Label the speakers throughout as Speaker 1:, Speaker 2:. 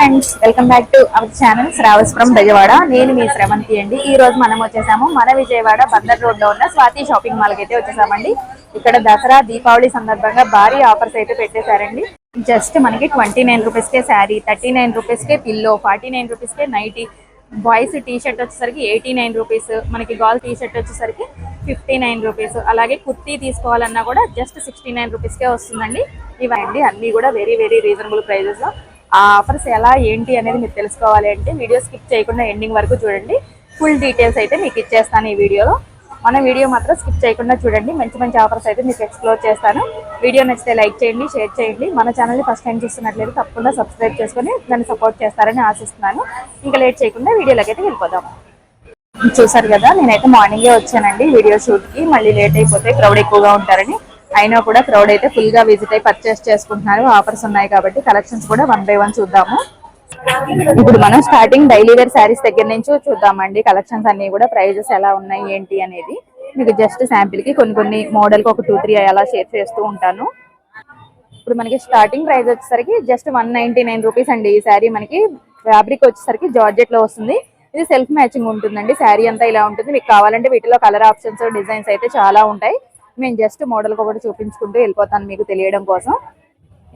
Speaker 1: Friends welcome back to our channel శ్రావస్పురం Bezawada నేను మీ శ్రవంతి అండి. ఈ రోజు మనం వచ్చేసాము మన విజయవాడ బందర్ రోడ్లో ఉన్న స్వాతి షాపింగ్ మాల్కి అయితే వచ్చేసామండి. ఇక్కడ దసరా దీపావళి సందర్భంగా భారీ ఆఫర్స్ అయితే పెట్టేశారండి. జస్ట్ మనకి ట్వంటీ నైన్ రూపీస్ కే శారీ థర్టీ నైన్ రూపీస్ కే పిల్లో ఫార్టీ నైన్ రూపీస్ కే నైటీ. బాయ్స్ టీ షర్ట్ వచ్చేసరికి ఎయిటీ నైన్ రూపీస్ మనకి గాల్ టీ షర్ట్ వచ్చేసరికి ఫిఫ్టీ నైన్ రూపీస్. అలాగే కుర్తీ తీసుకోవాలన్నా కూడా జస్ట్ సిక్స్టీ నైన్ రూపీస్కే వస్తుందండి. ఇవండి అన్నీ కూడా వెరీ వెరీ రీజనబుల్ ప్రైజెస్ ఆ ఆఫర్స్ ఎలా ఏంటి అనేది మీరు తెలుసుకోవాలి అంటే వీడియో స్కిప్ చేయకుండా ఎండింగ్ వరకు చూడండి. ఫుల్ డీటెయిల్స్ అయితే మీకు ఇచ్చేస్తాను ఈ వీడియోలో. మన వీడియో మాత్రం స్కిప్ చేయకుండా చూడండి. మంచి మంచి ఆఫర్స్ అయితే మీకు ఎక్స్ప్లోర్ చేస్తాను. వీడియో నచ్చితే లైక్ చేయండి షేర్ చేయండి. మన ఛానల్ని ఫస్ట్ టైం చూస్తున్నట్లయితే తప్పకుండా సబ్స్క్రైబ్ చేసుకొని దాన్ని సపోర్ట్ చేస్తారని ఆశిస్తున్నాను. ఇంకా లేట్ చేయకుండా వీడియోలోకి అయితే వెళ్ళిపోదాం. చూసారు కదా నేనైతే మార్నింగే వచ్చానండి వీడియో షూట్కి మళ్ళీ లేట్ అయిపోతే క్రౌడ్ ఎక్కువగా ఉంటారని. అయినా కూడా క్రౌడ్ అయితే ఫుల్గా విజిట్ అయి పర్చేస్ చేసుకుంటున్నారు. ఆఫర్స్ ఉన్నాయి కాబట్టి కలెక్షన్స్ కూడా వన్ బై వన్ చూద్దాము. ఇప్పుడు మనం స్టార్టింగ్ డైలీ వేర్ శారీస్ దగ్గర నుంచి చూద్దామండి. కలెక్షన్స్ అన్ని కూడా ప్రైజెస్ ఎలా ఉన్నాయి ఏంటి అనేది. మీకు జస్ట్ శాంపిల్కి కొన్ని కొన్ని మోడల్కి ఒక టూ త్రీ అలా షేర్ చేస్తూ ఉంటాను. ఇప్పుడు మనకి స్టార్టింగ్ ప్రైస్ వచ్చేసరికి just one ninety nine rupees అండి ఈ శారీ మనకి ఫ్యాబ్రిక్ వచ్చేసరికి జార్జెట్లో వస్తుంది. ఇది సెల్ఫ్ మ్యాచింగ్ ఉంటుందండి. శారీ అంతా ఇలా ఉంటుంది. మీకు కావాలంటే వీటిలో కలర్ ఆప్షన్స్ డిజైన్స్ అయితే చాలా ఉంటాయి. మేము జస్ట్ మోడల్ కూడా చూపించుకుంటూ వెళ్ళిపోతాను మీకు తెలియడం కోసం.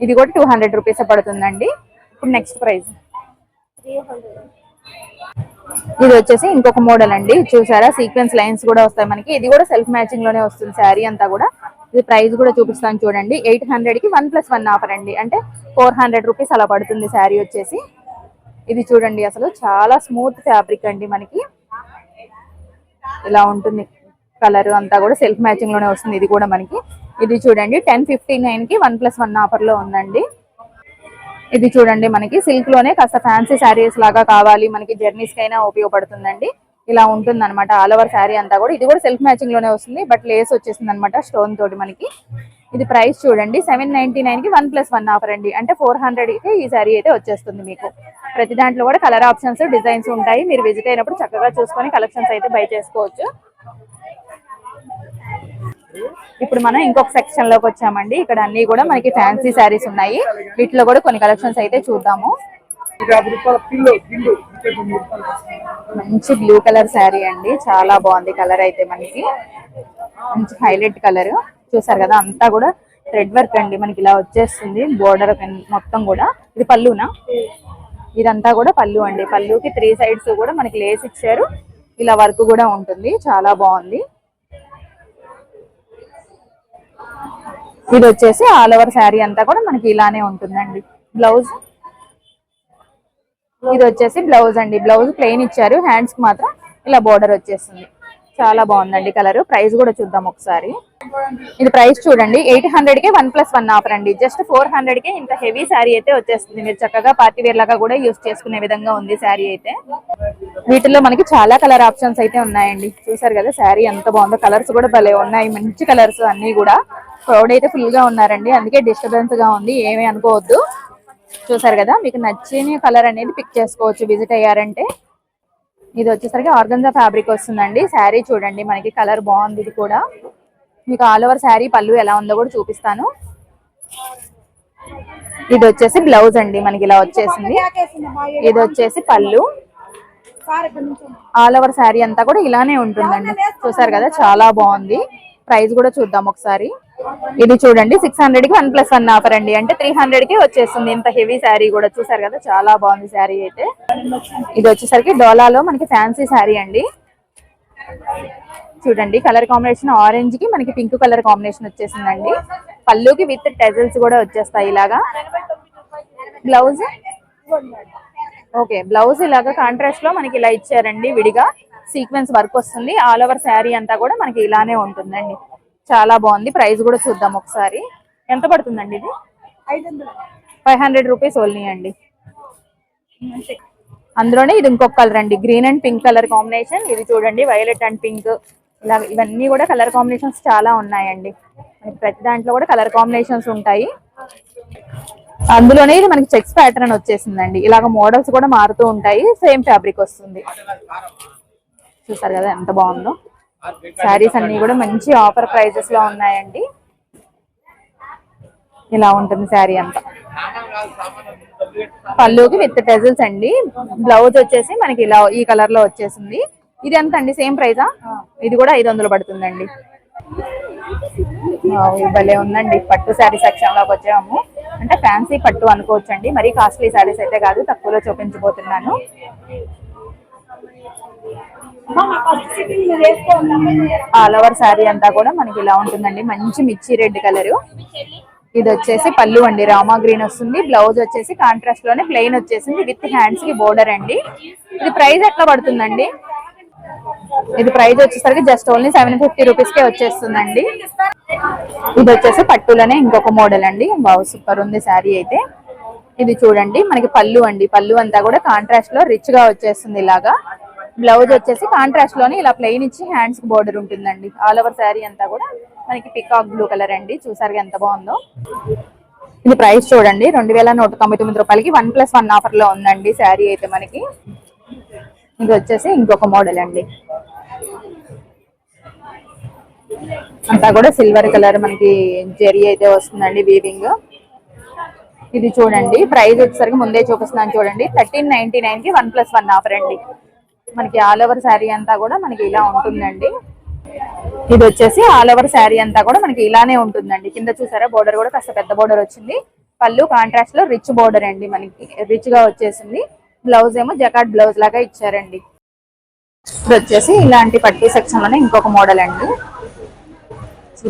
Speaker 1: ఇది కూడా టూ హండ్రెడ్ రూపీస్ పడుతుందండి. ఇప్పుడు నెక్స్ట్ ప్రైస్ ఇది వచ్చేసి ఇంకొక మోడల్ అండి. చూసారా? సీక్వెన్స్ లైన్స్ కూడా వస్తాయి మనకి. ఇది కూడా సెల్ఫ్ మ్యాచింగ్లోనే వస్తుంది శారీ అంతా కూడా. ఇది ప్రైస్ కూడా చూపిస్తాను చూడండి. ఎయిట్ హండ్రెడ్కి వన్ ప్లస్ వన్ ఆఫర్ అండి. అంటే ఫోర్ హండ్రెడ్ రూపీస్ అలా పడుతుంది శారీ వచ్చేసి. ఇది చూడండి అసలు. చాలా స్మూత్ ఫ్యాబ్రిక్ అండి మనకి. ఇలా ఉంటుంది. కలర్ అంతా కూడా సెల్ఫ్ మ్యాచింగ్లోనే వస్తుంది. ఇది కూడా మనకి. ఇది చూడండి టెన్ ఫిఫ్టీ నైన్కి వన్ ప్లస్ వన్ ఆఫర్లో ఉందండి. ఇది చూడండి మనకి. సిల్క్లోనే కాస్త ఫ్యాన్సీ శారీస్ లాగా కావాలి. మనకి జర్నీస్ కైనా ఉపయోగపడుతుందండి. ఇలా ఉంటుంది అనమాట ఆల్ ఓవర్ శారీ అంతా కూడా. ఇది కూడా సెల్ఫ్ మ్యాచింగ్లోనే వస్తుంది. బట్ లేస్ వచ్చేసింది అనమాట స్టోన్ తోటి మనకి. ఇది ప్రైస్ చూడండి సెవెన్ నైన్టీ నైన్కి వన్ ప్లస్ వన్ ఆఫర్ అండి. అంటే ఫోర్ హండ్రెడ్కి ఈ శారీ అయితే వచ్చేస్తుంది మీకు. ప్రతి దాంట్లో కూడా కలర్ ఆప్షన్స్ డిజైన్స్ ఉంటాయి. మీరు విజిట్ అయినప్పుడు చక్కగా చూసుకొని కలెక్షన్స్ అయితే బై చేసుకోవచ్చు. ఇప్పుడు మనం ఇంకొక సెక్షన్లోకి వచ్చామండి. ఇక్కడ అన్ని కూడా మనకి ఫ్యాన్సీ శారీస్ ఉన్నాయి. వీటిలో కూడా కొన్ని కలెక్షన్స్ అయితే చూద్దాము. మంచి బ్లూ కలర్ శారీ అండి. చాలా బాగుంది కలర్ అయితే మనకి. మంచి హైలైట్ కలర్ చూసారు కదా అంతా కూడా థ్రెడ్ వర్క్ అండి. మనకి ఇలా వచ్చేస్తుంది. బోర్డర్ మొత్తం కూడా. ఇది పళ్ళునా? ఇదంతా కూడా పళ్ళు అండి. పళ్ళుకి త్రీ సైడ్స్ కూడా మనకి లేస్ ఇచ్చారు. ఇలా వర్క్ కూడా ఉంటుంది. చాలా బాగుంది. ఇది వచ్చేసి ఆల్ ఓవర్ శారీ అంతా కూడా మనకి ఇలానే ఉంటుందండి. బ్లౌజ్ ఇది వచ్చేసి బ్లౌజ్ అండి. బ్లౌజ్ ప్లెయిన్ ఇచ్చారు. హ్యాండ్స్కి మాత్రం ఇలా బోర్డర్ వచ్చేస్తుంది. చాలా బాగుందండి కలర్ ప్రైస్ కూడా చూద్దాం ఒకసారి. ఇది ప్రైస్ చూడండి. ఎయిట్ హండ్రెడ్కి వన్ ప్లస్ వన్ ఆఫర్ అండి. జస్ట్ ఫోర్ హండ్రెడ్కి ఇంత హెవీ శారీ అయితే వచ్చేస్తుంది. మీరు చక్కగా పార్టీ వేర్ లాగా కూడా యూస్ చేసుకునే విధంగా ఉంది శారీ అయితే. వీటిలో మనకి చాలా కలర్ ఆప్షన్స్ అయితే ఉన్నాయండి. చూసారు కదా శారీ ఎంత బాగుందో. కలర్స్ కూడా భలే ఉన్నాయి. మంచి కలర్స్ అన్ని కూడా. క్రౌడ్ అయితే ఫుల్గా ఉన్నారండి. అందుకే డిస్టర్బెన్స్గా ఉంది. ఏమీ అనుకోవద్దు. చూసారు కదా మీకు నచ్చిన కలర్ అనేది పిక్ చేసుకోవచ్చు. విజిట్ అయ్యారంటే. ఇది వచ్చేసరికి ఆర్గంజా ఫ్యాబ్రిక్ వస్తుందండి. శారీ చూడండి. మనకి కలర్ బాగుంది ఇది కూడా. మీకు ఆల్ ఓవర్ శారీ పళ్ళు ఎలా ఉందో కూడా చూపిస్తాను. ఇది వచ్చేసి బ్లౌజ్ అండి మనకి ఇలా వచ్చేసింది. ఇది వచ్చేసి పళ్ళు. ఆల్ ఓవర్ శారీ అంతా కూడా ఇలానే ఉంటుందండి. చూసారు కదా చాలా బాగుంది. ప్రైస్ కూడా చూద్దాం ఒకసారి. ఇది చూడండి సిక్స్ హండ్రెడ్కి వన్ ప్లస్ వన్ ఆఫర్ అండి. అంటే త్రీ హండ్రెడ్కి వచ్చేస్తుంది ఇంత హెవీ శారీ కూడా. చూసారు కదా చాలా బాగుంది శారీ అయితే. ఇది వచ్చేసరికి డోలాలో మనకి ఫ్యాన్సీ శారీ అండి. చూడండి కలర్ కాంబినేషన్ ఆరెంజ్కి మనకి పింక్ కలర్ కాంబినేషన్ వచ్చేసిందండి. పళ్ళుకి విత్ టెజల్స్ కూడా వచ్చేస్తాయి ఇలాగా. బ్లౌజ్ ఓకే బ్లౌజ్ ఇలాగా కాంట్రాస్ట్లో మనకి ఇలా ఇచ్చారండి విడిగా. సీక్వెన్స్ వర్క్ వస్తుంది. ఆల్ ఓవర్ శారీ అంతా కూడా మనకి ఇలానే ఉంటుందండి. చాలా బాగుంది. ప్రైస్ కూడా చూద్దాం ఒకసారి. ఎంత పడుతుందండి ఇది? ఫైవ్ హండ్రెడ్ రూపీస్ ఓన్లీ అండి. అందులోనే ఇది ఇంకొక కలర్ అండి. Green and pink colour combination ఇది చూడండి వైలెట్ అండ్ పింక్ ఇలా ఇవన్నీ కూడా కలర్ కాంబినేషన్స్ చాలా ఉన్నాయండి. మనకి ప్రతి దాంట్లో కూడా కలర్ కాంబినేషన్స్ ఉంటాయి. అందులోనే ఇది మనకి చెక్స్ ప్యాటర్న్ వచ్చేసిందండి. ఇలాగ మోడల్స్ కూడా మారుతూ ఉంటాయి. సేమ్ ఫ్యాబ్రిక్ వస్తుంది. చూసారు కదా ఎంత బాగుందో. శారీస్ అన్ని కూడా మంచి ఆఫర్ ప్రైజెస్లో ఉన్నాయండి. ఇలా ఉంటుంది శారీ అంతా. పళ్ళుకి విత్ టెజల్స్ అండి. బ్లౌజ్ వచ్చేసి మనకి ఇలా ఈ కలర్లో వచ్చేసింది. ఇది ఎంత అండి? సేమ్ ప్రైజా ఇది కూడా ఐదు వందలు పడుతుందండి. భలే ఉందండి. పట్టు శారీ సెక్షన్లోకి వచ్చాము. అంటే ఫ్యాన్సీ పట్టు అనుకోవచ్చు అండి మరీ కాస్ట్లీ శారీస్ అయితే కాదు తక్కువలో చూపించబోతున్నాను. ఆల్ ఓవర్ శారీ అంతా కూడా మనకి ఇలా ఉంటుందండి. మంచి మిర్చి రెడ్ కలర్. ఇది వచ్చేసి పళ్ళు అండి. రామా గ్రీన్ వస్తుంది. బ్లౌజ్ వచ్చేసి కాంట్రాస్ట్లోనే ప్లెయిన్ వచ్చేసింది. విత్ హ్యాండ్స్కి బోర్డర్ అండి. ఇది ప్రైస్ ఎట్లా పడుతుందండి? ఇది ప్రైస్ వచ్చేసరికి just only seven fifty rupees కే వచ్చేస్తుందండి. ఇది వచ్చేసి పట్టులోనే ఇంకొక మోడల్ అండి. బావు సూపర్ ఉంది శారీ అయితే. ఇది చూడండి మనకి పళ్ళు అండి. పళ్ళు అంతా కూడా కాంట్రాస్ట్లో రిచ్గా వచ్చేస్తుంది ఇలాగా. బ్లౌజ్ వచ్చేసి కాంట్రాస్ట్లోనే ఇలా ప్లెయిన్ ఇచ్చి హ్యాండ్స్కి బోర్డర్ ఉంటుందండి. ఆల్ ఓవర్ శారీ అంతా కూడా మనకి పికాక్ బ్లూ కలర్ అండి. చూసారు ఎంత బాగుందో. ఇది ప్రైస్ చూడండి రెండు వేల నూట తొమ్మిది రూపాయలకి వన్ ప్లస్ వన్ ఆఫర్లో ఉందండి శారీ అయితే మనకి. ఇది వచ్చేసి ఇంకొక మోడల్ అండి. అంతా కూడా సిల్వర్ కలర్ మనకి జెరీ అయితే వస్తుందండి వీవింగ్ ఇది చూడండి ప్రైస్ వచ్చేసరికి ముందే చూపిస్తున్నాను చూడండి. థర్టీన్ నైన్టీ నైన్కి వన్ ప్లస్ వన్ ఆఫర్ అండి. మనకి ఆల్ ఓవర్ శారీ అంతా కూడా మనకి ఇలా ఉంటుందండి. ఇది వచ్చేసి ఆల్ ఓవర్ శారీ అంతా కూడా మనకి ఇలానే ఉంటుందండి. కింద చూసారా బోర్డర్ కూడా కాస్త పెద్ద బోర్డర్ వచ్చింది. పళ్ళు కాంట్రాస్ట్లో రిచ్ బోర్డర్ అండి మనకి. రిచ్గా వచ్చేసింది. బ్లౌజ్ ఏమో జకాట్ బ్లౌజ్ లాగా ఇచ్చారండి. ఇప్పుడు వచ్చేసి ఇలాంటి పట్టి సెక్షన్లోనే ఇంకొక మోడల్ అండి.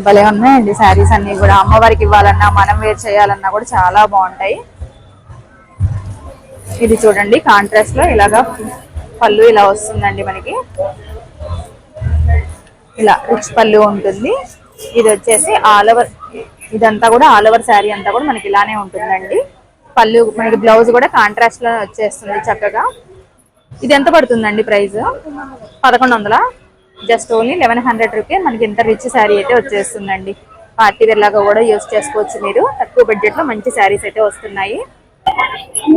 Speaker 1: భలే ఉన్నాయండి శారీస్ అన్ని కూడా. అమ్మవారికి ఇవ్వాలన్నా మనం వేర్ చేయాలన్నా కూడా చాలా బాగుంటాయి. ఇది చూడండి కాంట్రాస్ట్లో ఇలాగా పళ్ళు ఇలా వస్తుందండి మనకి. ఇలా రిచ్ పళ్ళు ఉంటుంది. ఇది వచ్చేసి ఆల్ ఓవర్ ఇదంతా కూడా ఆల్ ఓవర్ శారీ అంతా కూడా మనకి ఇలానే ఉంటుందండి. పళ్ళు మనకి బ్లౌజ్ కూడా కాంట్రాస్ట్లో వచ్చేస్తుంది చక్కగా. ఇది ఎంత పడుతుందండి ప్రైస్? పదకొండు వందల? Just only eleven hundred rupee మనకి ఇంత రిచ్ శారీ అయితే వచ్చేస్తుందండి. పార్టీ వేర్ లాగా కూడా యూస్ చేసుకోవచ్చు మీరు. తక్కువ బడ్జెట్లో మంచి శారీస్ అయితే వస్తున్నాయి.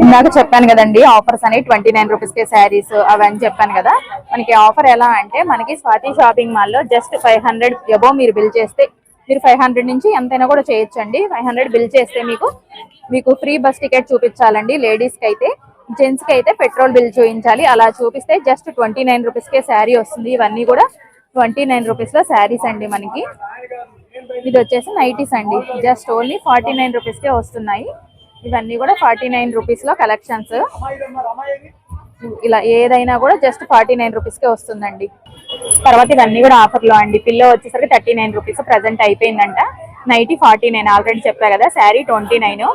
Speaker 1: ఇందాక చెప్పాను కదండి ఆఫర్స్ అని ట్వంటీ నైన్ రూపీస్ కే శారీస్ అవన్నీ చెప్పాను కదా. మనకి ఆఫర్ ఎలా అంటే మనకి స్వాతి షాపింగ్ మాల్లో జస్ట్ ఫైవ్ హండ్రెడ్ ఎబో మీరు బిల్ చేస్తే మీరు ఫైవ్ హండ్రెడ్ నుంచి ఎంతైనా కూడా చేయొచ్చండి. ఫైవ్ హండ్రెడ్ బిల్ చేస్తే మీకు మీకు ఫ్రీ బస్ టికెట్ చూపించాలండి. లేడీస్కి అయితే జెంట్స్కి అయితే పెట్రోల్ బిల్ చూపించాలి. అలా చూపిస్తే జస్ట్ ట్వంటీ నైన్ రూపీస్కే శారీ వస్తుంది. ఇవన్నీ కూడా ట్వంటీ నైన్ రూపీస్లో శారీస్ అండి మనకి. ఇది వచ్చేసి నైటీస్ అండి. జస్ట్ ఓన్లీ ఫార్టీ నైన్ రూపీస్కే వస్తున్నాయి. ఇవన్నీ కూడా ఫార్టీ నైన్ రూపీస్లో కలెక్షన్స్ ఇలా ఏదైనా కూడా జస్ట్ ఫార్టీ నైన్ రూపీస్కే వస్తుందండి. తర్వాత ఇవన్నీ కూడా ఆఫర్లో అండి. పిల్లో వచ్చేసరికి థర్టీ నైన్ రూపీస్ ప్రెసెంట్ అయిపోయిందంట. నైటీ ఫార్టీ నైన్ ఆల్రెడీ చెప్పా కదా sari twenty nine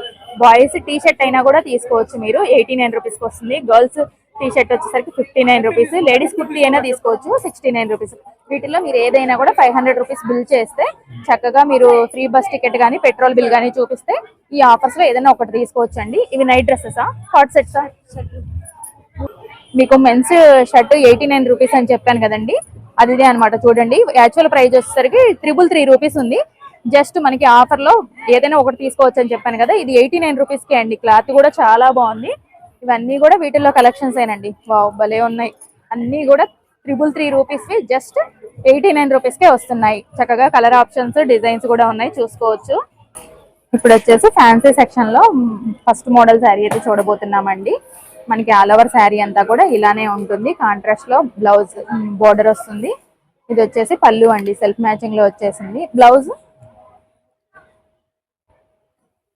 Speaker 1: boys T shirt అయినా కూడా తీసుకోవచ్చు మీరు. ఎయిటీ నైన్ రూపీస్ వస్తుంది. గర్ల్స్ టీ షర్ట్ వచ్చేసరికి fifty nine rupees ladies kurti అయినా తీసుకోవచ్చు సిక్స్టీ నైన్ రూపీస్ వీటిలో మీరు ఏదైనా కూడా ఫైవ్ హండ్రెడ్ రూపీస్ బిల్ చేస్తే చక్కగా మీరు ఫ్రీ బస్ టికెట్ కానీ పెట్రోల్ బిల్ కానీ చూపిస్తే ఈ ఆఫర్స్లో ఏదైనా ఒకటి తీసుకోవచ్చు అండి ఇవి నైట్ డ్రెస్సెసా హాట్ సెట్సా మీకు men's shirt eighty nine rupees అని చెప్పాను కదండి. అది అనమాట చూడండి. యాక్చువల్ ప్రైస్ వచ్చేసరికి త్రిబుల్ త్రీ రూపీస్ ఉంది. జస్ట్ మనకి ఆఫర్లో ఏదైనా ఒకటి తీసుకోవచ్చు అని చెప్పాను కదా ఇది ఎయిటీ నైన్ రూపీస్కి అండి. క్లాత్ కూడా చాలా బాగుంది. ఇవన్నీ కూడా వీటిల్లో కలెక్షన్స్ ఏనండి. వావ్ భలే ఉన్నాయి. అన్ని కూడా త్రిబుల్ త్రీ రూపీస్కి జస్ట్ ఎయిటీ నైన్ రూపీస్కే వస్తున్నాయి. చక్కగా కలర్ ఆప్షన్స్ డిజైన్స్ కూడా ఉన్నాయి చూసుకోవచ్చు. ఇప్పుడు వచ్చేసి ఫ్యాన్సీ సెక్షన్లో ఫస్ట్ మోడల్ శారీ అయితే చూడబోతున్నామండి. మనకి ఆల్ ఓవర్ శారీ అంతా కూడా ఇలానే ఉంటుంది. కాంట్రాస్ట్లో బ్లౌజ్ బోర్డర్ వస్తుంది. ఇది వచ్చేసి పళ్ళు అండి. సెల్ఫ్ మ్యాచింగ్లో వచ్చేసింది. బ్లౌజ్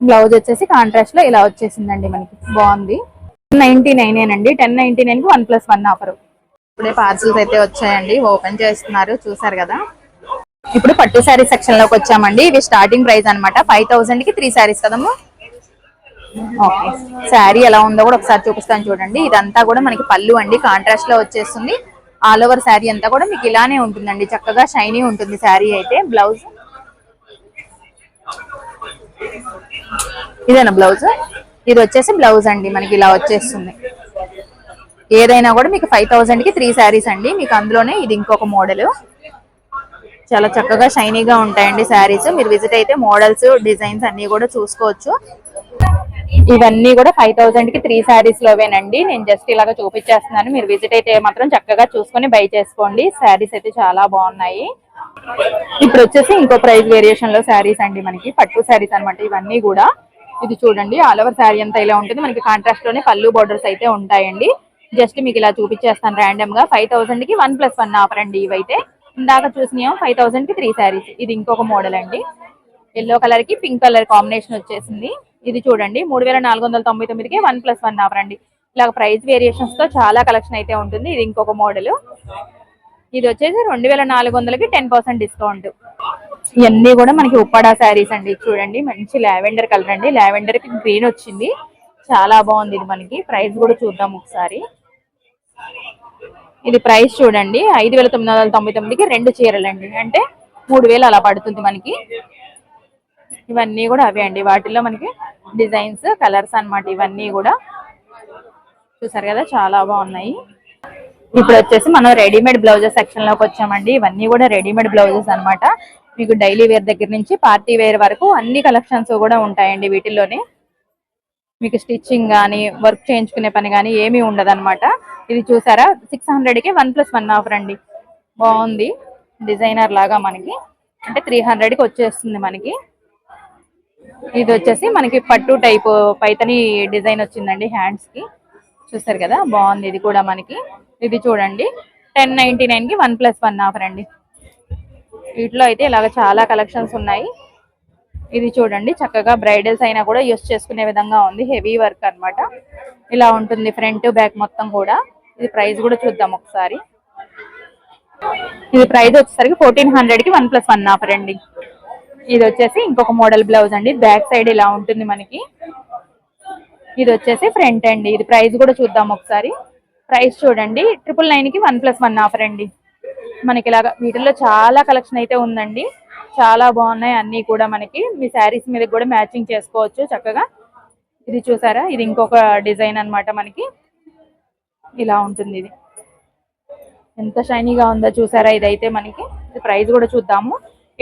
Speaker 1: బ్లౌజ్ వచ్చేసి కాంట్రాస్ట్లో ఇలా వచ్చేసిందండి మనకి. బాగుంది. నైన్టీ నైన్ అండి టెన్ నైన్టీ నైన్కి వన్ ప్లస్ వన్ ఆఫర్ ఇప్పుడే పార్సిల్స్ అయితే వచ్చాయండి. ఓపెన్ చేస్తున్నారు. చూసారు కదా. ఇప్పుడు పట్టు శారీ సెక్షన్లోకి వచ్చామండి. ఇవి స్టార్టింగ్ ప్రైస్ అన్నమాట. ఫైవ్ థౌసండ్కి త్రీ శారీస్ కదమ్మా? ఓకే శారీ ఎలా ఉందో కూడా ఒకసారి చూపిస్తాను చూడండి. ఇదంతా కూడా మనకి పళ్ళు అండి. కాంట్రాస్ట్లో వచ్చేస్తుంది. ఆల్ ఓవర్ శారీ అంతా కూడా మీకు ఇలానే ఉంటుందండి. చక్కగా షైనీ ఉంటుంది శారీ అయితే. బ్లౌజ్ ఇదేనా బ్లౌజ్ ఇది వచ్చేసి బ్లౌజ్ అండి. మనకి ఇలా వచ్చేస్తుంది. ఏదైనా కూడా మీకు ఫైవ్ థౌసండ్కి త్రీ శారీస్ అండి. మీకు అందులోనే ఇది ఇంకొక మోడల్ చాలా చక్కగా షైనీగా ఉంటాయండి శారీస్ మీరు విజిట్ అయితే మోడల్స్ డిజైన్స్ అన్ని కూడా చూసుకోవచ్చు. ఇవన్నీ కూడా ఫైవ్ థౌసండ్కి త్రీ శారీస్ లోవేనండి. నేను జస్ట్ ఇలాగ చూపించేస్తున్నాను మీరు విజిట్ అయితే మాత్రం చక్కగా చూసుకొని బై చేసుకోండి. శారీస్ అయితే చాలా బాగున్నాయి. ఇప్పుడు వచ్చేసి ఇంకో ప్రైస్ వేరియేషన్లో శారీస్ అండి మనకి. పట్టు శారీస్ అన్నమాట ఇవన్నీ కూడా. ఇది చూడండి ఆల్ ఓవర్ శారీ అంతా ఇలా ఉంటుంది. మనకి కాంట్రాస్ట్లోనే పళ్ళు బోర్డర్స్ అయితే ఉంటాయండి. జస్ట్ మీకు ఇలా చూపించేస్తాను ర్యాండమ్గా. ఫైవ్ థౌసండ్కి వన్ ప్లస్ వన్ ఆఫర్ అండి ఇవైతే. ఇందాక చూసినాం ఫైవ్ థౌసండ్కి త్రీ శారీస్ ఇది ఇంకొక మోడల్ అండి. ఎల్లో కలర్కి పింక్ కలర్ కాంబినేషన్ వచ్చేసింది. ఇది చూడండి. మూడు వేల నాలుగు వందల తొంభై తొమ్మిదికి వన్ ప్లస్ వన్ ఆఫర్ అండి. ఇలా ప్రైస్ వేరియేషన్స్తో చాలా కలెక్షన్ అయితే ఉంటుంది. ఇది ఇంకొక మోడల్. ఇది వచ్చేసి రెండు వేల నాలుగు వందలకి టెన్ పర్సెంట్ డిస్కౌంట్ ఇవన్నీ కూడా మనకి ఉప్పాడా శారీస్ అండి. చూడండి. మంచి లావెండర్ కలర్ అండి. లావెండర్కి గ్రీన్ వచ్చింది. చాలా బాగుంది ఇది మనకి. ప్రైస్ కూడా చూద్దాం ఒకసారి. ఇది ప్రైస్ చూడండి. ఐదు వేల తొమ్మిది వందల తొంభై తొమ్మిదికి రెండు చీరలు అండి అంటే మూడు వేలు అలా పడుతుంది మనకి. ఇవన్నీ కూడా అవే అండి. వాటిల్లో మనకి డిజైన్స్ కలర్స్ అన్నమాట ఇవన్నీ కూడా. చూసారు కదా చాలా బాగున్నాయి. ఇప్పుడు వచ్చేసి మనం రెడీమేడ్ బ్లౌజెస్ సెక్షన్లోకి వచ్చామండి. ఇవన్నీ కూడా రెడీమేడ్ బ్లౌజెస్ అన్నమాట. మీకు డైలీ వేర్ దగ్గర నుంచి పార్టీ వేర్ వరకు అన్ని కలెక్షన్స్ కూడా ఉంటాయండి వీటిల్లోనే. మీకు స్టిచ్చింగ్ కానీ వర్క్ చేయించుకునే పని కానీ ఏమీ ఉండదు ఇది చూసారా? సిక్స్ హండ్రెడ్కి వన్ ప్లస్ వన్ ఆఫర్ అండి. బాగుంది. డిజైనర్ లాగా మనకి. అంటే త్రీ హండ్రెడ్కి వచ్చేస్తుంది మనకి. ఇది వచ్చేసి మనకి పట్టు టైప్ పైతని డిజైన్ వచ్చిందండి హ్యాండ్స్కి. చూస్తారు కదా? బాగుంది ఇది కూడా మనకి. ఇది చూడండి. టెన్ నైన్టీ నైన్కి వన్ ప్లస్ వన్ ఆఫర్ అండి. వీటిలో అయితే ఇలాగ చాలా కలెక్షన్స్ ఉన్నాయి. ఇది చూడండి. చక్కగా బ్రైడల్స్ అయినా కూడా యూస్ చేసుకునే విధంగా ఉంది. హెవీ వర్క్ అన్నమాట. ఇలా ఉంటుంది ఫ్రంట్ బ్యాక్ మొత్తం కూడా. ఇది ప్రైస్ కూడా చూద్దాం ఒకసారి. ఇది ప్రైస్ వచ్చేసరికి ఫోర్టీన్ హండ్రెడ్కి వన్ ప్లస్ వన్ ఆఫర్ అండి. ఇది వచ్చేసి ఇంకొక మోడల్ బ్లౌజ్ అండి. బ్యాక్ సైడ్ ఇలా ఉంటుంది మనకి. ఇది వచ్చేసి ఫ్రంట్ అండి. ఇది ప్రైస్ కూడా చూద్దాం ఒకసారి. ప్రైస్ చూడండి. ట్రిపుల్ నైన్కి వన్ ప్లస్ వన్ ఆఫర్ అండి. మనకి ఇలాగా వీటిల్లో చాలా కలెక్షన్ అయితే ఉందండి. చాలా బాగున్నాయి అన్ని కూడా మనకి. మీ శారీస్ మీద కూడా మ్యాచింగ్ చేసుకోవచ్చు చక్కగా. ఇది చూసారా? ఇది ఇంకొక డిజైన్ అన్నమాట మనకి. ఇలా ఉంటుంది ఇది. ఎంత షైనీగా ఉందో చూసారా? ఇదైతే మనకి. ప్రైస్ కూడా చూద్దాము.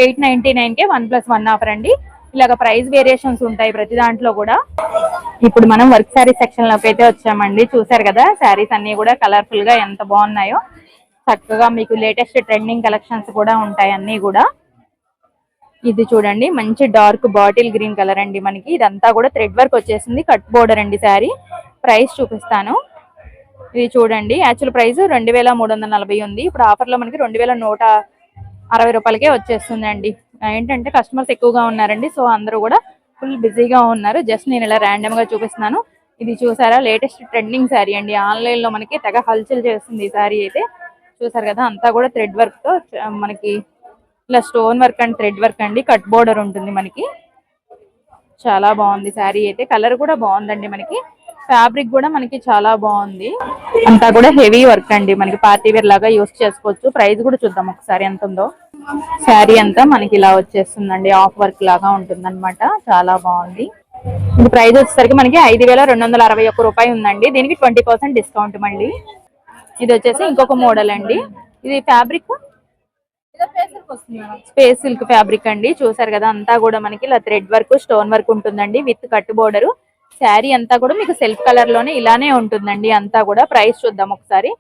Speaker 1: ఎయిట్ నైన్టీ నైన్ కే వన్ ప్లస్ వన్ ఆఫర్ అండి. ఇలాగ ప్రైస్ వేరియేషన్స్ ఉంటాయి ప్రతి దాంట్లో కూడా. ఇప్పుడు మనం వర్క్ శారీ సెక్షన్లోకి అయితే వచ్చామండి. చూసారు కదా శారీస్ అన్ని కూడా కలర్ఫుల్గా ఎంత బాగున్నాయో. చక్కగా మీకు లేటెస్ట్ ట్రెండింగ్ కలెక్షన్స్ కూడా ఉంటాయి అన్ని కూడా. ఇది చూడండి మంచి డార్క్ బాటిల్ గ్రీన్ కలర్ అండి మనకి. ఇదంతా కూడా థ్రెడ్ వర్క్ వచ్చేసింది. కట్ బోర్డర్ అండి శారీ. ప్రైస్ చూపిస్తాను. ఇది చూడండి యాక్చువల్ ప్రైస్ రెండు వేల మూడు వందల నలభై ఉంది. ఇప్పుడు ఆఫర్లో మనకి రెండు వేల నూట అరవై రూపాయలకే వచ్చేస్తుందండి. ఏంటంటే కస్టమర్స్ ఎక్కువగా ఉన్నారండి. సో అందరూ కూడా ఫుల్ బిజీగా ఉన్నారు. జస్ట్ నేను ఇలా ర్యాండమ్గా చూపిస్తున్నాను. ఇది చూసారా? లేటెస్ట్ ట్రెండింగ్ శారీ అండి. ఆన్లైన్లో మనకి తెగ హల్చల్ చేస్తుంది ఈ శారీ అయితే. చూసారు కదా? అంతా కూడా థ్రెడ్ వర్క్తో మనకి ఇలా stone work and thread work అండి. కట్ బోర్డర్ ఉంటుంది మనకి. చాలా బాగుంది శారీ అయితే. కలర్ కూడా బాగుందండి మనకి. ఫ్యాబ్రిక్ కూడా మనకి చాలా బాగుంది. అంతా కూడా హెవీ వర్క్ అండి. మనకి పార్టీ వేర్ లాగా యూస్ చేసుకోవచ్చు. ప్రైస్ కూడా చూద్దాం ఒకసారి ఎంత ఉందో. శారీ అంతా మనకి ఇలా వచ్చేస్తుందండి. ఆఫ్ వర్క్ లాగా ఉంటుంది చాలా బాగుంది. ఇది ప్రైస్ వచ్చేసరికి మనకి ఐదు వేల రెండు వందల అరవై ఒక్క రూపాయి ఉందండి. దీనికి ట్వంటీ పర్సెంట్ డిస్కౌంట్ మళ్ళీ. ఇది వచ్చేసి ఇంకొక మోడల్ అండి. ఇది ఫ్యాబ్రిక్? స్పేస్ సిల్క్ ఫ్యాబ్రిక్ అండి. చూసారు కదా అంతా కూడా మనకి ఇలా థ్రెడ్ వర్క్ స్టోన్ వర్క్ ఉంటుందండి. With cut border. శారీ అంతా కూడా మీకు సెల్ఫ్ కలర్లోనే ఇలానే ఉంటుందండి. అంతా కూడా ప్రైస్ చూద్దాం ఒకసారి.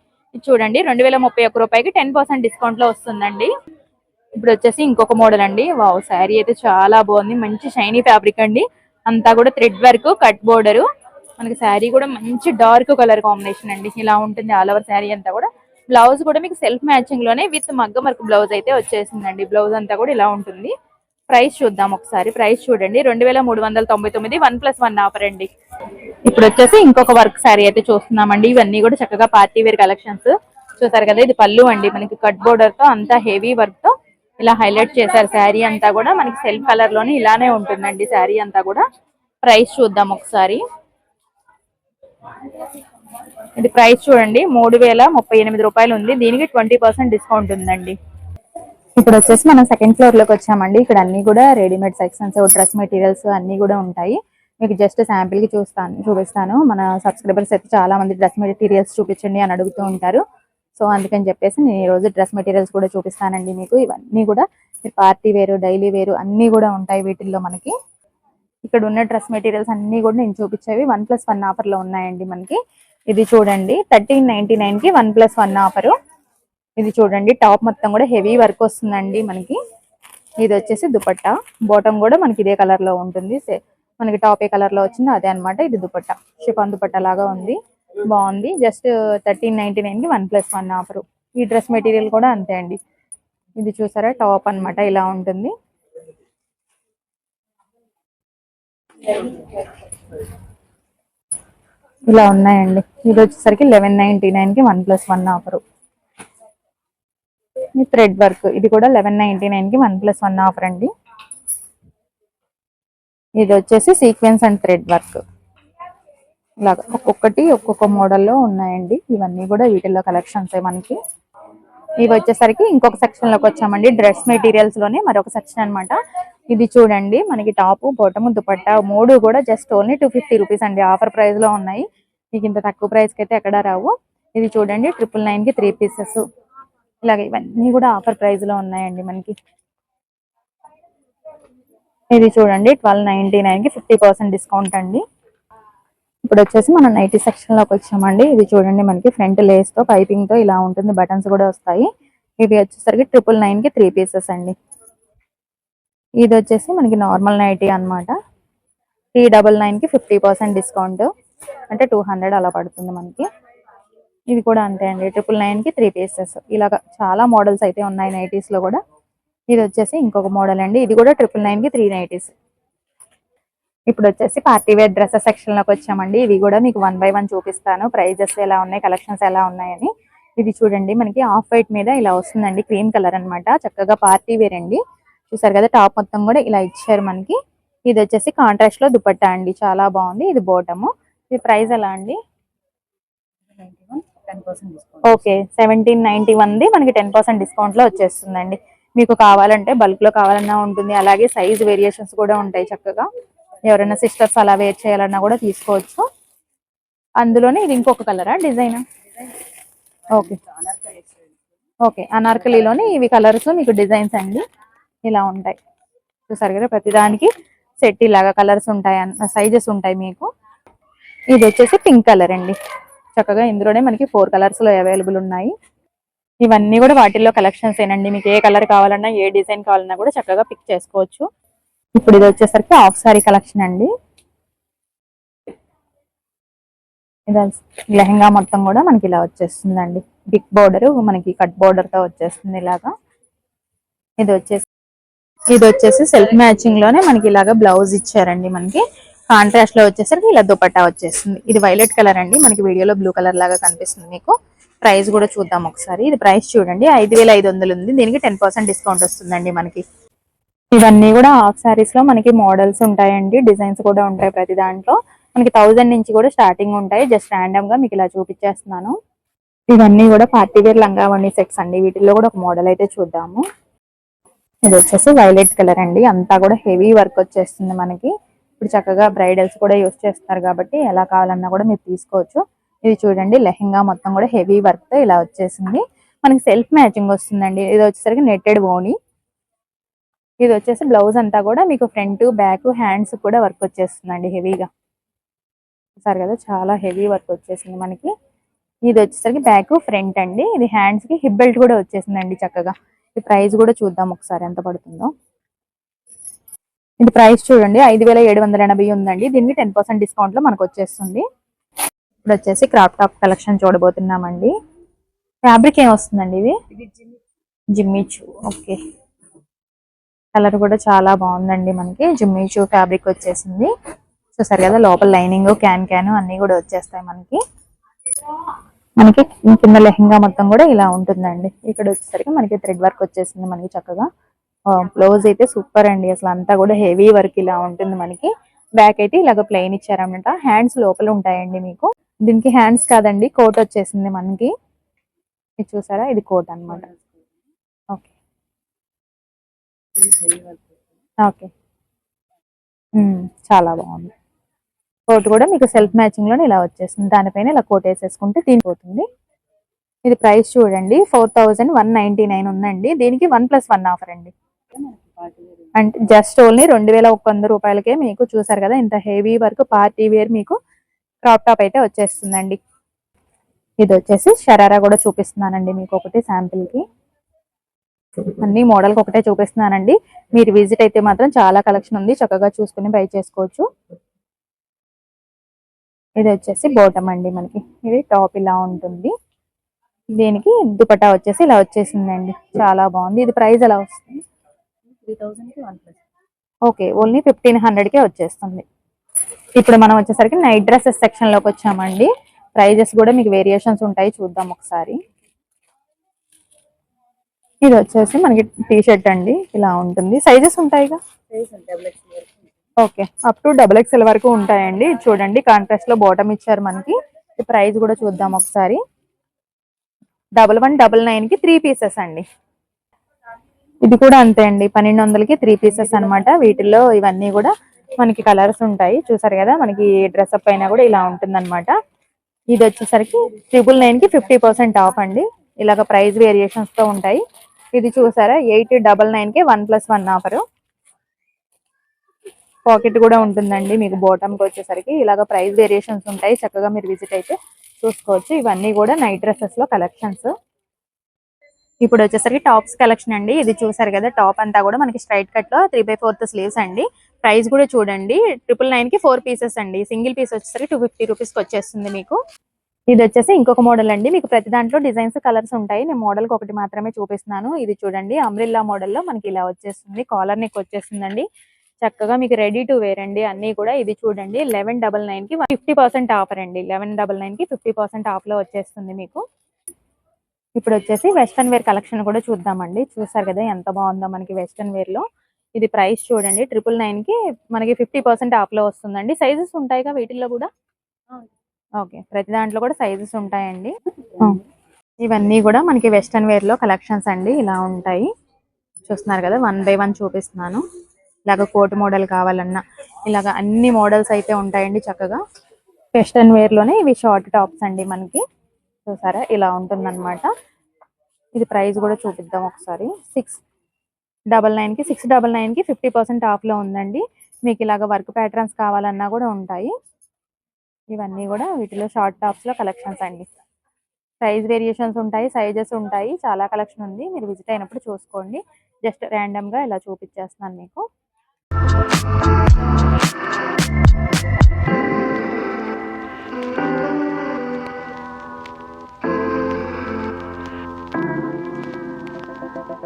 Speaker 1: చూడండి రెండు వేల ముప్పై ఒక్క రూపాయికి టెన్ పర్సెంట్ డిస్కౌంట్లో వస్తుందండి. ఇప్పుడు వచ్చేసి ఇంకొక మోడల్ అండి. వావ్ శారీ అయితే చాలా బాగుంది. మంచి షైనీ ఫ్యాబ్రిక్ అండి. అంతా కూడా థ్రెడ్ వర్క్ కట్ బోర్డర్. మనకి శారీ కూడా మంచి డార్క్ కలర్ కాంబినేషన్ అండి. ఇలా ఉంటుంది ఆల్ ఓవర్ శారీ అంతా కూడా. బ్లౌజ్ కూడా మీకు సెల్ఫ్ మ్యాచింగ్లోనే విత్ మగ్గ మరకు బ్లౌజ్ అయితే వచ్చేసిందండి. బ్లౌజ్ అంతా కూడా ఇలా ఉంటుంది. ప్రైస్ చూద్దాం ఒకసారి. ప్రైస్ చూడండి. రెండు వేల మూడు వందల తొంభై తొమ్మిది వన్ ప్లస్ వన్ ఆఫర్ అండి ఇప్పుడు వచ్చేసి ఇంకొక వర్క్ శారీ అయితే చూస్తున్నామండి. ఇవన్నీ కూడా చక్కగా పార్టీ వేర్ కలెక్షన్స్. చూసారు కదా ఇది పళ్ళు అండి. మనకి కట్ బోర్డర్తో అంతా హెవీ వర్క్తో ఇలా హైలైట్ చేశారు. శారీ అంతా కూడా మనకి సెల్ఫ్ కలర్లోనే ఇలానే ఉంటుందండి శారీ అంతా కూడా. ప్రైస్ చూద్దాం ఒకసారి. ఇది ప్రైస్ చూడండి. మూడు వేల ముప్పై ఎనిమిది రూపాయలు ఉంది. దీనికి ట్వంటీ పర్సెంట్ డిస్కౌంట్ ఉందండి. ఇప్పుడు వచ్చేసి మనం సెకండ్ ఫ్లోర్లోకి వచ్చామండి. ఇక్కడ అన్ని కూడా రెడీమేడ్ సెక్షన్స్ డ్రెస్ మెటీరియల్స్ అన్ని కూడా ఉంటాయి. మీకు జస్ట్ శాంపిల్కి చూస్తాను చూపిస్తాను. మన సబ్స్క్రైబర్స్ అయితే చాలా మంది డ్రెస్ మెటీరియల్స్ చూపించండి అని అడుగుతూ ఉంటారు. సో అందుకని చెప్పేసి నేను ఈ రోజు డ్రెస్ మెటీరియల్స్ కూడా చూపిస్తానండి మీకు. ఇవన్నీ కూడా పార్టీ వేరు డైలీ వేరు అన్ని కూడా ఉంటాయి వీటిల్లో మనకి. ఇక్కడ ఉన్న డ్రెస్ మెటీరియల్స్ అన్ని కూడా నేను చూపించేవి వన్ ప్లస్ వన్ ఆఫర్లో ఉన్నాయండి మనకి. ఇది చూడండి థర్టీన్ నైన్టీ నైన్కి వన్ ప్లస్ వన్ ఆఫర్ ఇది చూడండి టాప్ మొత్తం కూడా హెవీ వర్క్ వస్తుందండి మనకి. ఇది వచ్చేసి దుపట్టా. బాటమ్ కూడా మనకి ఇదే కలర్లో ఉంటుంది. మనకి టాప్ ఏ కలర్లో వచ్చింది అదే అన్నమాట ఇది దుపట్టా. షిఫాన్ దుపట్టా లాగా ఉంది. బాగుంది. జస్ట్ థర్టీన్ నైన్టీ నైన్కి వన్ ప్లస్ వన్ ఆఫర్. ఈ డ్రెస్ మెటీరియల్ కూడా అంతే అండి. ఇది చూసారా? టాప్ అన్నమాట. ఇలా ఉంటుంది. ఇలా ఉన్నాయండి. ఇది వచ్చేసరికి లెవెన్ నైన్టీ నైన్కి one plus one offer. Thread work ఇది కూడా లెవెన్ నైన్టీ నైన్కి వన్ ప్లస్ వన్ ఆఫర్ అండి. ఇది వచ్చేసి సీక్వెన్స్ అండ్ థ్రెడ్ వర్క్ ఇలాగ ఒక్కొక్కటి ఒక్కొక్క మోడల్లో ఉన్నాయండి. ఇవన్నీ కూడా వీటిల్లో కలెక్షన్స్ మనకి. ఇవి వచ్చేసరికి ఇంకొక సెక్షన్లోకి వచ్చామండి. డ్రెస్ మెటీరియల్స్లోనే మరొక సెక్షన్ అన్నమాట. ఇది చూడండి మనకి టాప్ బొటము దుపట్టా మూడు కూడా just only two fifty rupees అండి. ఆఫర్ ప్రైస్లో ఉన్నాయి. మీకు ఇంత తక్కువ ప్రైస్కి అయితే ఎక్కడా రావు. ఇది చూడండి ట్రిపుల్ నైన్కి త్రీ పీసెస్ ఇలాగ ఇవన్నీ కూడా ఆఫర్ ప్రైస్లో ఉన్నాయండి మనకి. ఇది చూడండి ట్వెల్వ్ నైన్టీ నైన్కి ఫిఫ్టీ పర్సెంట్ డిస్కౌంట్ అండి. ఇప్పుడు వచ్చేసి మనం నైటీ సెక్షన్లోకి వచ్చామండి. ఇది చూడండి మనకి ఫ్రంట్ లేస్తో పైపింగ్తో ఇలా ఉంటుంది. బటన్స్ కూడా వస్తాయి. ఇవి వచ్చేసరికి ట్రిపుల్ నైన్కి త్రీ పీసెస్ అండి. ఇది వచ్చేసి మనకి నార్మల్ నైటీ అన్నమాట. త్రీ డబల్ నైన్కి ఫిఫ్టీ పర్సెంట్ డిస్కౌంట్. అంటే టూ హండ్రెడ్ అలా పడుతుంది మనకి. ఇది కూడా అంతే అండి. ట్రిపుల్ నైన్కి త్రీ పీసెస్ ఇలాగ చాలా మోడల్స్ అయితే ఉన్నాయి నైటీస్లో కూడా. ఇది వచ్చేసి ఇంకొక మోడల్ అండి. ఇది కూడా ట్రిపుల్ నైన్కి త్రీ నైటీస్ ఇప్పుడు వచ్చేసి పార్టీ వేర్ డ్రెస్సెస్ సెక్షన్లోకి వచ్చామండి. ఇవి కూడా మీకు వన్ బై వన్ చూపిస్తాను. ప్రైజెస్ ఎలా ఉన్నాయి? కలెక్షన్స్ ఎలా ఉన్నాయని. ఇది చూడండి. మనకి ఆఫ్ వైట్ మీద ఇలా వస్తుందండి. క్రీమ్ కలర్ అన్నమాట. చక్కగా పార్టీ వేర్ అండి. చూసారు కదా టాప్ మొత్తం కూడా ఇలా ఇచ్చారు మనకి. ఇది వచ్చేసి కాంట్రాస్ట్లో దుపట్టా అండి. చాలా బాగుంది. ఇది బోటము ఇది ప్రైస్ ఎలా అండి? ఓకే సెవెంటీన్ నైన్టీ వన్ది మనకి టెన్ పర్సెంట్ డిస్కౌంట్లో వచ్చేస్తుందండి. మీకు కావాలంటే బల్క్లో కావాలన్నా ఉంటుంది. అలాగే సైజ్ వేరియేషన్స్ కూడా ఉంటాయి చక్కగా. ఎవరైనా సిస్టర్స్ అలా వేర్ చేయాలన్నా కూడా తీసుకోవచ్చు. అందులోనే ఇది ఇంకొక కలరా డిజైన్? ఓకే. ఓకే అనార్కలిలోని ఇవి కలర్స్ మీకు డిజైన్స్ అండి. ఇలా ఉంటాయి. చూసారు కదా ప్రతిదానికి సెట్ ఇలాగా కలర్స్ ఉంటాయి సైజెస్ ఉంటాయి మీకు. ఇది వచ్చేసి పింక్ కలర్ అండి. చక్కగా ఇందులోనే మనకి ఫోర్ కలర్స్లో అవైలబుల్ ఉన్నాయి. ఇవన్నీ కూడా వాటిల్లో కలెక్షన్స్ ఏనండి. మీకు ఏ కలర్ కావాలన్నా ఏ డిజైన్ కావాలన్నా కూడా చక్కగా పిక్ చేసుకోవచ్చు. ఇప్పుడు ఇది వచ్చేసరికి హాఫ్ సారీ కలెక్షన్ అండి. ఇది లెహంగా మొత్తం కూడా మనకి ఇలా వచ్చేస్తుందండి. బిగ్ బోర్డర్ మనకి కట్ బోర్డర్తో వచ్చేస్తుంది ఇలాగా. ఇది వచ్చేసి ఇది వచ్చేసి సెల్ఫ్ మ్యాచింగ్లోనే మనకి ఇలాగా బ్లౌజ్ ఇచ్చారండి మనకి. కాంట్రాస్ట్లో వచ్చేసరికి ఇలా దుపట్టా వచ్చేస్తుంది ఇది వైలెట్ కలర్ అండి. మనకి వీడియోలో బ్లూ కలర్ లాగా కనిపిస్తుంది మీకు. ప్రైస్ కూడా చూద్దాం ఒకసారి. ఇది ప్రైస్ చూడండి. ఐదు వేల ఐదు వందలు ఉంది. దీనికి టెన్ పర్సెంట్ డిస్కౌంట్ వస్తుందండి మనకి. ఇవన్నీ కూడా హాఫ్ సారీస్లో మనకి మోడల్స్ ఉంటాయండి. డిజైన్స్ కూడా ఉంటాయి ప్రతి దాంట్లో. మనకి థౌజండ్ నుంచి కూడా స్టార్టింగ్ ఉంటాయి. జస్ట్ ర్యాండమ్గా మీకు ఇలా చూపించేస్తున్నాను. ఇవన్నీ కూడా పార్టీ వేర్ లంగావణి సెట్స్ అండి. వీటిల్లో కూడా ఒక మోడల్ అయితే చూద్దాము. ఇది వచ్చేసి వైలెట్ కలర్ అండి. అంతా కూడా హెవీ వర్క్ వచ్చేస్తుంది మనకి. ఇప్పుడు చక్కగా బ్రైడల్స్ కూడా యూస్ చేస్తారు కాబట్టి ఎలా కావాలన్నా కూడా మీరు తీసుకోవచ్చు. ఇది చూడండి లెహెంగా మొత్తం కూడా హెవీ వర్క్తో ఇలా వచ్చేసింది. మనకి సెల్ఫ్ మ్యాచింగ్ వస్తుందండి. ఇది వచ్చేసరికి నెట్టెడ్ ఓని ఇది వచ్చేసి బ్లౌజ్ అంతా కూడా మీకు ఫ్రంట్ బ్యాక్ హ్యాండ్స్ కూడా వర్క్ వచ్చేస్తుందండి హెవీగా. చూసారు కదా చాలా హెవీ వర్క్ వచ్చేసింది మనకి. ఇది వచ్చేసరికి బ్యాక్ ఫ్రంట్ అండి. ఇది హ్యాండ్స్కి హిప్ బెల్ట్ కూడా వచ్చేసిందండి చక్కగా. ఈ ప్రైస్ కూడా చూద్దాం ఒకసారి ఎంత పడుతుందో. ఇది ప్రైస్ చూడండి ఐదు వేల ఏడు వందల ఎనభై ఉందండి. దీనికి టెన్ పర్సెంట్ డిస్కౌంట్లో మనకు వచ్చేస్తుంది. ఇప్పుడు వచ్చేసి క్రాప్ టాప్ కలెక్షన్ చూడబోతున్నామండి. ఫ్యాబ్రిక్ ఏం వస్తుందండి ఇది? Jimmy Choo okay. కలర్ కూడా చాలా బాగుందండి మనకి. జిమ్మిచూ ఫ్యాబ్రిక్ వచ్చేసింది. చూసారు కదా లోపల లైనింగ్ క్యాన్ క్యాన్ అన్ని కూడా వచ్చేస్తాయి మనకి. మనకి కింద లెహంగా మొత్తం కూడా ఇలా ఉంటుందండి. ఇక్కడ వచ్చేసరికి మనకి థ్రెడ్ వర్క్ వచ్చేసింది మనకి చక్కగా. బ్లౌజ్ అయితే సూపర్ అండి. అసలు అంతా కూడా హెవీ వర్క్ ఇలా ఉంటుంది మనకి. బ్యాక్ అయితే ఇలాగ ప్లెయిన్ ఇచ్చారనమాట హ్యాండ్స్ లోపల ఉంటాయండి మీకు. దీనికి హ్యాండ్స్ కాదండి కోట్ వచ్చేసింది మనకి. ఇది చూసారా? ఇది కోట్ అన్నమాట. ఓకే ఓకే hmm, చాలా బాగుంది. కోట్ కూడా మీకు సెల్ఫ్ మ్యాచింగ్లోనే ఇలా వచ్చేస్తుంది. దానిపైన ఇలా కోట్ వేసేసుకుంటే తీరిపోతుంది ఇది ప్రైస్ చూడండి. Four thousand one ninety nine ఉందండి. దీనికి వన్ ప్లస్ వన్ ఆఫర్ అండి. అంటే జస్ట్ ఓన్లీ రెండు వేల ఒక వంద రూపాయలకే మీకు చూసారు కదా ఇంత హెవీ వర్క్ పార్టీ వేర్ మీకు క్రాప్ టాప్ అయితే వచ్చేస్తుందండి. ఇది వచ్చేసి షరారా కూడా చూపిస్తున్నానండి మీకు ఒకటి శాంపిల్కి. అన్ని మోడల్కి ఒకటే చూపిస్తున్నానండి. మీరు విజిట్ అయితే మాత్రం చాలా కలెక్షన్ ఉంది చక్కగా చూసుకుని బై చేసుకోవచ్చు. ఇది వచ్చేసి బోటం అండి మనకి. ఇది టాప్ ఇలా ఉంటుంది. దీనికి దుపట్టా వచ్చేసి ఇలా వచ్చేసిందండి. చాలా బాగుంది. ఇది ప్రైస్ ఎలా వస్తుంది?
Speaker 2: Three థౌసండ్కి one plus.
Speaker 1: Okay only fifteen హండ్రెడ్కే వచ్చేస్తుంది. ఇప్పుడు మనం వచ్చేసరికి నైట్ డ్రెస్సెస్ సెక్షన్లోకి వచ్చామండి. ప్రైజెస్ కూడా మీకు వేరియేషన్స్ ఉంటాయి చూద్దాం ఒకసారి. ఇది వచ్చేసి మనకి టీ షర్ట్ అండి ఇలా ఉంటుంది. సైజెస్ ఉంటాయిగా? Okay up to double XL వరకు ఉంటాయండి. చూడండి కాంట్రాస్ట్లో బాటమ్ ఇచ్చారు మనకి. ప్రైస్ కూడా చూద్దాం ఒకసారి. డబల్ వన్ డబల్ నైన్కి త్రీ పీసెస్ అండి. ఇది కూడా అంతే అండి. పన్నెండు వందలకి త్రీ పీసెస్ అన్నమాట. వీటిల్లో ఇవన్నీ కూడా మనకి కలర్స్ ఉంటాయి. చూసారు కదా మనకి డ్రెస్ అప్ అయినా కూడా ఇలా ఉంటుంది ఇది వచ్చేసరికి ట్రిపుల్ నైన్కి ఫిఫ్టీ పర్సెంట్ ఆఫ్ అండి. ఇలాగ ప్రైస్ వేరియేషన్స్తో ఉంటాయి. ఇది చూసారా ఎయిట్ డబల్ నైన్కి one plus one offer pocket కూడా ఉంటుందండి మీకు బాటమ్కి వచ్చేసరికి. ఇలాగ ప్రైస్ వేరియేషన్స్ ఉంటాయి. చక్కగా మీరు విజిట్ అయితే చూసుకోవచ్చు. ఇవన్నీ కూడా నైట్ డ్రెస్సెస్లో కలెక్షన్స్ ఇప్పుడు వచ్చేసరికి టాప్స్ కలెక్షన్ అండి. ఇది చూసారు కదా టాప్ అంతా కూడా మనకి స్ట్రైట్ కట్లో త్రీ బై ఫోర్త్ స్లీవ్స్ అండి. ప్రైస్ కూడా చూడండి. ట్రిపుల్ నైన్కి ఫోర్ పీసెస్ అండి. సింగిల్ పీస్ వచ్చేసరికి టూ ఫిఫ్టీ రూపీస్కి వచ్చేస్తుంది మీకు. ఇది వచ్చేసి ఇంకొక మోడల్ అండి. మీకు ప్రతి దాంట్లో డిజైన్స్ కలర్స్ ఉంటాయి. నేను మోడల్ ఒకటి మాత్రమే చూపిస్తున్నాను. ఇది చూడండి. అమ్రిల్లా మోడల్లో మనకి ఇలా వచ్చేస్తుంది. కాలర్ నెక్ వచ్చేస్తుందండి. చక్కగా మీకు రెడీ టు వేర్ అండి. అన్ని కూడా ఇది చూడండి. లెవెన్ డబల్ నైన్కి ఫిఫ్టీ పర్సెంట్ ఆఫర్ అండి. లెవెన్ డబల్ నైన్కి ఫిఫ్టీ పర్సెంట్ ఆఫ్లో వచ్చేస్తుంది మీకు. ఇప్పుడు వచ్చేసి వెస్ట్రన్ వేర్ కలెక్షన్ కూడా చూద్దామండి. చూసారు కదా ఎంత బాగుందో మనకి వెస్ట్రన్ వేర్లో. ఇది ప్రైస్ చూడండి. ట్రిపుల్ నైన్కి మనకి ఫిఫ్టీ పర్సెంట్ ఆఫ్లో వస్తుందండి. సైజెస్ ఉంటాయిగా వీటిల్లో కూడా? ఓకే. ప్రతి దాంట్లో కూడా సైజెస్ ఉంటాయండి. ఇవన్నీ కూడా మనకి వెస్ట్రన్ వేర్లో కలెక్షన్స్ అండి. ఇలా ఉంటాయి. చూస్తున్నారు కదా వన్ బై వన్ చూపిస్తున్నాను. ఇలాగ కోట్ మోడల్ కావాలన్నా ఇలాగ అన్ని మోడల్స్ అయితే ఉంటాయండి చక్కగా. వెస్ట్రన్ వేర్లోనే ఇవి షార్ట్ టాప్స్ అండి మనకి. చూసారా? ఇలా ఉంటుందన్నమాట. ఇది ప్రైస్ కూడా చూపిద్దాం ఒకసారి. సిక్స్ డబల్ నైన్కి సిక్స్ డబల్ నైన్కి ఫిఫ్టీ పర్సెంట్ ఆఫ్లో ఉందండి. మీకు ఇలాగ వర్క్ ప్యాటర్న్స్ కావాలన్నా కూడా ఉంటాయి. ఇవన్నీ కూడా వీటిలో షార్ట్ టాప్స్లో కలెక్షన్స్ అండి. సైజ్ వేరియేషన్స్ ఉంటాయి సైజెస్ ఉంటాయి. చాలా కలెక్షన్ ఉంది. మీరు విజిట్ అయినప్పుడు చూసుకోండి. జస్ట్ ర్యాండమ్గా ఇలా చూపించేస్తున్నాను మీకు.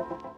Speaker 1: you